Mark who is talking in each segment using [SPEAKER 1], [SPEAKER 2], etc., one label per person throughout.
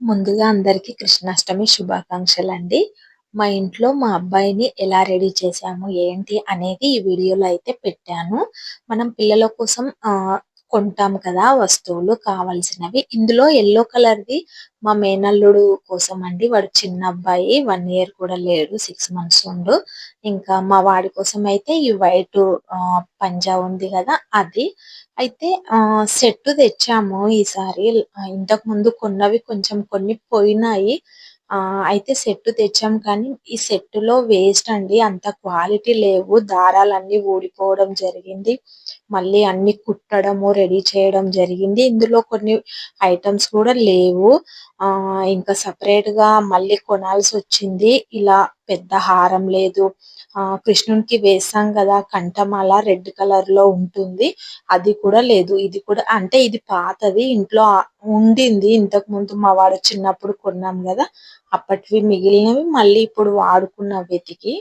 [SPEAKER 1] ముందుగా అందరికీ కృష్ణాష్టమి శుభాకాంక్షలు అండి మా ఇంట్లో మా అబ్బాయిని ఎలా రెడీ చేశాము ఏంటి అనేది ఈ వీడియోలో అయితే పెట్టాను. మనం పిల్లల కోసం ఆ కొంటాం కదా వస్తువులు కావాల్సినవి. ఇందులో ఎల్లో కలర్ ది మా మేనల్లుడు కోసం అండి. వాడు చిన్న అబ్బాయి వన్ ఇయర్ కూడా లేడు సిక్స్ మంత్స్ ఉండు. ఇంకా మా వాడి కోసం అయితే ఈ వైట్ పంజా ఉంది కదా అది. అయితే సెట్ తెచ్చాము ఈసారి. ఇంతకు ముందు కొన్నవి కొంచెం కొన్ని పోయినాయి. ఆ అయితే సెట్ తెచ్చాం కానీ ఈ సెట్లో వేస్ట్ అండి. అంత క్వాలిటీ లేవు. దారాలన్నీ ఊడిపోవడం జరిగింది. మళ్ళీ అన్ని కుట్టడము రెడీ చేయడం జరిగింది. ఇందులో కొన్ని ఐటమ్స్ కూడా లేవు. ఆ ఇంకా సపరేట్గా మళ్ళీ కొనాల్సి వచ్చింది ఇలా పెద్ద హారం లేదు. ఆ కృష్ణునికి వేసాం కదా కంఠమాల రెడ్ కలర్లో ఉంటుంది. అది కూడా లేదు. ఇది కూడా అంటే ఇది పాతది. ఇంట్లో ఉండింది. ఇంతకు ముందు మా వాడు చిన్నప్పుడు కొన్నాం కదా అప్పటివి మిగిలినవి మళ్ళీ ఇప్పుడు వాడుకున్న వెతికి.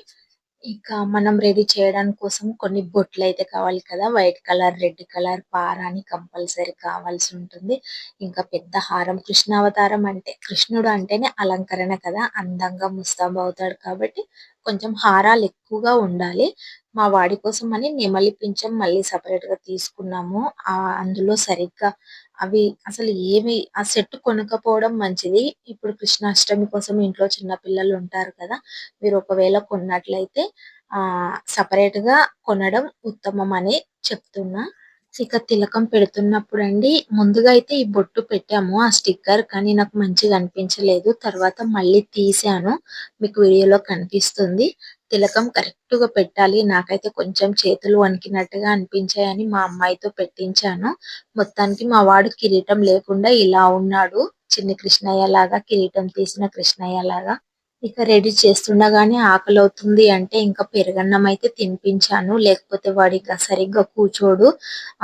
[SPEAKER 1] ఇక మనం రెడీ చేయడానికి కోసం కొన్ని బొట్లు అయితే కావాలి కదా. వైట్ కలర్ రెడ్ కలర్ పారాని కంపల్సరీ కావాల్సి ఉంటుంది. ఇంకా పెద్ద హారం కృష్ణావతారం అంటే కృష్ణుడు అంటేనే అలంకరణ కదా. అందంగా ముస్తాబు అవుతాడు కాబట్టి కొంచెం హారాలు ఎక్కువగా ఉండాలి. మా వాడి కోసం అని నెమలి పింఛం మళ్ళీ సపరేట్గా తీసుకున్నాము. ఆ అందులో సరిగ్గా అవి అసలు ఏమి ఆ సెట్ కొనకపోవడం మంచిది. ఇప్పుడు కృష్ణాష్టమి కోసం ఇంట్లో చిన్న పిల్లలు ఉంటారు కదా మీరు ఒకవేళ కొన్నట్లయితే ఆ సపరేట్గా కొనడం ఉత్తమం అని చెప్తున్నా. ఇక తిలకం పెడుతున్నప్పుడు అండి ముందుగా అయితే ఈ బొట్టు పెట్టాము ఆ స్టిక్కర్ కానీ నాకు మంచిగా అనిపించలేదు. తర్వాత మళ్ళీ తీసాను మీకు వీడియోలో కనిపిస్తుంది. తిలకం కరెక్ట్గా పెట్టాలి నాకైతే కొంచెం చేతులు వణికినట్టుగా అనిపించాయని మా అమ్మాయితో పెట్టించాను. మొత్తానికి మా వాడు కిరీటం లేకుండా ఇలా ఉన్నాడు చిన్ని కృష్ణయ్య లాగా కిరీటం తీసిన కృష్ణయ్య లాగా ఇక రెడీ చేస్తుండగానే ఆకలి అవుతుంది అంటే ఇంకా పెరుగన్నం అయితే తినిపించాను. లేకపోతే వాడు ఇక సరిగ్గా కూర్చోడు.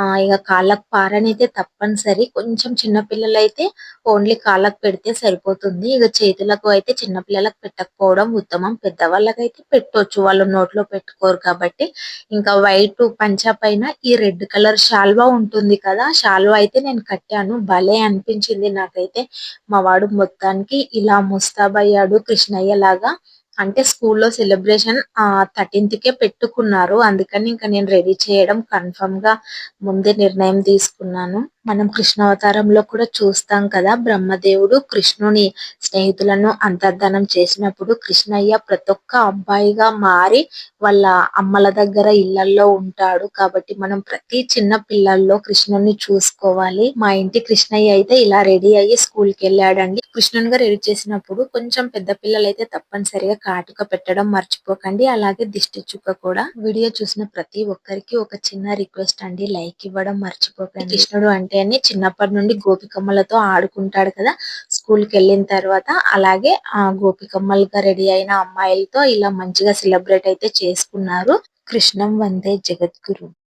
[SPEAKER 1] ఆ ఇక కాళ్ళకు పారనైతే తప్పనిసరి. కొంచెం చిన్న పిల్లలు అయితే ఓన్లీ కాళ్ళకు పెడితే సరిపోతుంది. ఇక చేతులకు అయితే చిన్న పిల్లలకు పెట్టకపోవడం ఉత్తమం. పెద్దవాళ్ళకైతే పెట్టొచ్చు. వాళ్ళు నోట్లో పెట్టుకోరు కాబట్టి. ఇంకా వైట్ పంచా పైన ఈ రెడ్ కలర్ షాల్వా ఉంటుంది కదా షాల్వా అయితే నేను కట్టాను. భలే అనిపించింది నాకైతే. మా వాడు మొత్తానికి ఇలా ముస్తాబయ్యాడు కృష్ణయ్య లాగా అంటే స్కూల్లో సెలబ్రేషన్ ఆ థర్టీన్త్ కే పెట్టుకున్నారు. అందుకని ఇంకా నేను రెడీ చేయడం కన్ఫర్మ్గా ముందే నిర్ణయం తీసుకున్నాను. మనం కృష్ణావతారంలో కూడా చూస్తాం కదా బ్రహ్మదేవుడు కృష్ణుని స్నేహితులను అంతర్ధానం చేసినప్పుడు కృష్ణయ్య ప్రతి ఒక్క అబ్బాయిగా మారి వాళ్ళ అమ్మల దగ్గర ఇళ్ళల్లో ఉంటాడు. కాబట్టి మనం ప్రతి చిన్న పిల్లల్లో కృష్ణుని చూసుకోవాలి. మా ఇంటి కృష్ణయ్య అయితే ఇలా రెడీ అయ్యి స్కూల్కి వెళ్ళాడండి. కృష్ణునిగా రెడీ చేసినప్పుడు కొంచెం పెద్ద పిల్లలు అయితే తప్పనిసరిగా కాటుక పెట్టడం మర్చిపోకండి. అలాగే దిష్టి చుక్క కూడా. వీడియో చూసిన ప్రతి ఒక్కరికి ఒక చిన్న రిక్వెస్ట్ అండి. లైక్ ఇవ్వడం మర్చిపోకండి. కృష్ణుడు అంటే అని చిన్నప్పటి నుండి గోపికమ్మలతో ఆడుకుంటాడు కదా. స్కూల్కి వెళ్ళిన తర్వాత అలాగే ఆ గోపికమ్మలుగా రెడీ అయిన అమ్మాయిలతో ఇలా మంచిగా సెలబ్రేట్ అయితే చేసుకున్నారు. కృష్ణం వందే జగద్గురు.